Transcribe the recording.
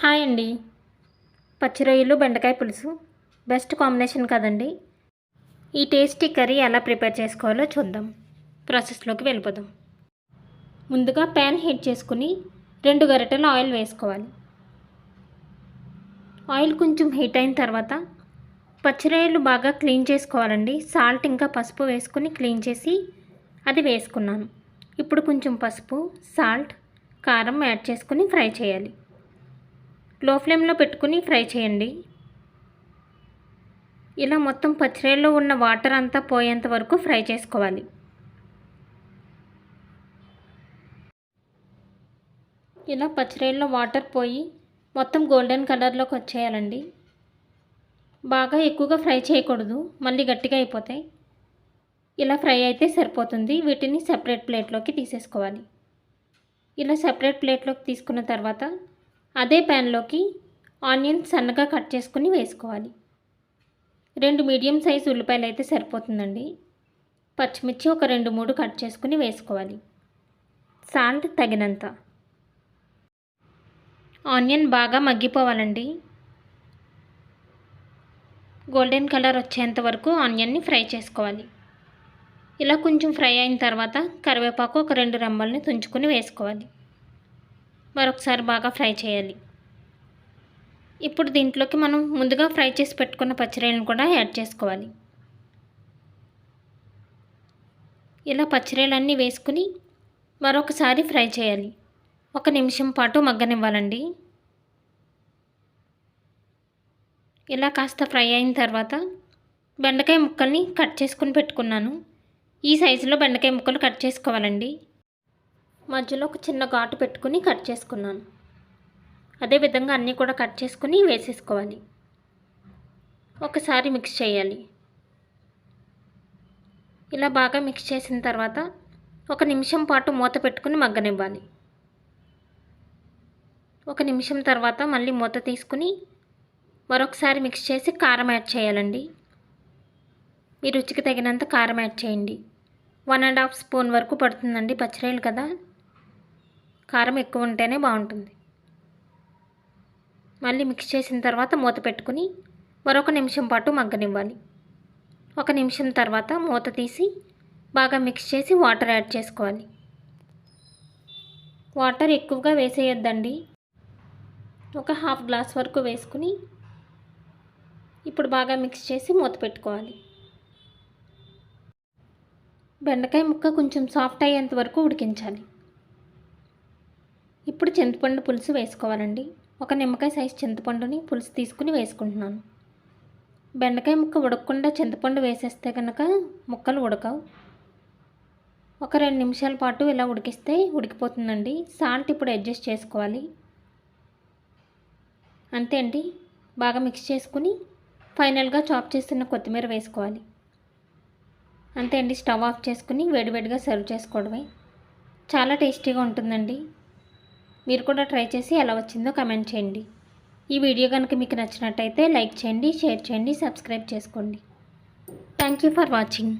Hi అండి. పచ్చి రొయ్యలు బెండకాయ పులుసు. బెస్ట్ కాంబినేషన్ కదండి. ఈ టేస్టీ కర్రీ ఎలా ప్రిపేర్ చేసుకోవాలో చూద్దాం. ప్రాసెస్లోకి వెళ్ళిపోదాం. ముందుగా ప్యాన్ హీట్ చేసుకుని రెండు గరిటెలు ఆయిల్ వేసుకోవాలి. ఆయిల్ కొంచెం హీట్ అయిన తర్వాత పచ్చిరొయ్యలు బాగా క్లీన్ చేసుకోవాలండి. సాల్ట్ ఇంకా పసుపు వేసుకుని క్లీన్ చేసి అది వేసుకున్నాను. ఇప్పుడు కొంచెం పసుపు సాల్ట్ కారం యాడ్ చేసుకుని ఫ్రై చేయాలి. లో ఫ్లేమ్లో పెట్టుకుని ఫ్రై చేయండి. ఇలా మొత్తం పచ్చిరొయ్యలో ఉన్న వాటర్ అంతా పోయేంత వరకు ఫ్రై చేసుకోవాలి. ఇలా పచ్చిరొయ్యలో వాటర్ పోయి మొత్తం గోల్డెన్ కలర్లోకి వచ్చేయాలండి. బాగా ఎక్కువగా ఫ్రై చేయకూడదు. మళ్ళీ గట్టిగా అయిపోతాయి. ఇలా ఫ్రై అయితే సరిపోతుంది. వీటిని సెపరేట్ ప్లేట్లోకి తీసేసుకోవాలి. ఇలా సెపరేట్ ప్లేట్లోకి తీసుకున్న తర్వాత అదే ప్యాన్లోకి ఆనియన్ సన్నగా కట్ చేసుకుని వేసుకోవాలి. రెండు మీడియం సైజ్ ఉల్లిపాయలు అయితే సరిపోతుందండి. పచ్చిమిర్చి ఒక రెండు మూడు కట్ చేసుకుని వేసుకోవాలి. సాల్ట్ తగినంత. ఆనియన్ బాగా మగ్గిపోవాలండి. గోల్డెన్ కలర్ వచ్చేంత వరకు ఆనియన్ని ఫ్రై చేసుకోవాలి. ఇలా కొంచెం ఫ్రై అయిన తర్వాత కరివేపాకు ఒక రెండు రెమ్మల్ని తుంచుకొని వేసుకోవాలి. మరొకసారి బాగా ఫ్రై చేయాలి. ఇప్పుడు దీంట్లోకి మనం ముందుగా ఫ్రై చేసి పెట్టుకున్న పచ్చిరాయలను కూడా యాడ్ చేసుకోవాలి. ఇలా పచ్చిరాయలన్నీ వేసుకుని మరొకసారి ఫ్రై చేయాలి. ఒక నిమిషం పాటు మగ్గనివ్వాలండి. ఇలా కాస్త ఫ్రై అయిన తర్వాత బెండకాయ ముక్కల్ని కట్ చేసుకుని పెట్టుకున్నాను. ఈ సైజులో బెండకాయ ముక్కలు కట్ చేసుకోవాలండి. మధ్యలో ఒక చిన్న ఘాటు పెట్టుకుని కట్ చేసుకున్నాను. అదేవిధంగా అన్నీ కూడా కట్ చేసుకుని వేసేసుకోవాలి. ఒకసారి మిక్స్ చేయాలి. ఇలా బాగా మిక్స్ చేసిన తర్వాత ఒక నిమిషం పాటు మూత పెట్టుకుని మగ్గనివ్వాలి. ఒక నిమిషం తర్వాత మళ్ళీ మూత తీసుకుని మరొకసారి మిక్స్ చేసి కారం యాడ్ చేయాలండి. మీ రుచికి తగినంత కారం యాడ్ చేయండి. వన్ అండ్ హాఫ్ స్పూన్ వరకు పడుతుందండి పచ్చిరాయలు కదా? కారం ఎక్కువ ఉంటేనే బాగుంటుంది. మళ్ళీ మిక్స్ చేసిన తర్వాత మూత పెట్టుకుని మరొక నిమిషం పాటు మగ్గనివ్వాలి. ఒక నిమిషం తర్వాత మూత తీసి బాగా మిక్స్ చేసి వాటర్ యాడ్ చేసుకోవాలి. వాటర్ ఎక్కువగా వేసేయొద్దండి. ఒక హాఫ్ గ్లాస్ వరకు వేసుకుని ఇప్పుడు బాగా మిక్స్ చేసి మూత పెట్టుకోవాలి. బెండకాయ ముక్క కొంచెం సాఫ్ట్ అయ్యేంత వరకు ఉడికించాలి. చింతపండు పులుసు వేసుకోవాలండి. ఒక నిమ్మకాయ సైజ్ చింతపండుని పులుసు తీసుకుని వేసుకుంటున్నాను. బెండకాయ ముక్క ఉడకకుండా చింతపండు వేసేస్తే కనుక ముక్కలు ఉడకవు. ఒక రెండు నిమిషాల పాటు ఇలా ఉడికిస్తే ఉడికిపోతుందండి. సాల్ట్ ఇప్పుడు అడ్జస్ట్ చేసుకోవాలి. అంతే అండి. బాగా మిక్స్ చేసుకుని ఫైనల్గా చాప్ చేస్తున్న కొత్తిమీర వేసుకోవాలి. అంతే అండి. స్టవ్ ఆఫ్ చేసుకుని వేడివేడిగా సర్వ్ చేసుకోవడమే. చాలా టేస్టీగా ఉంటుందండి. మీరు కూడా ట్రై చేసి ఎలా వచ్చిందో కమెంట్ చేయండి. ఈ వీడియో కనుక మీకు నచ్చినట్టయితే లైక్ చేయండి షేర్ చేయండి సబ్స్క్రైబ్ చేసుకోండి. Thank you for watching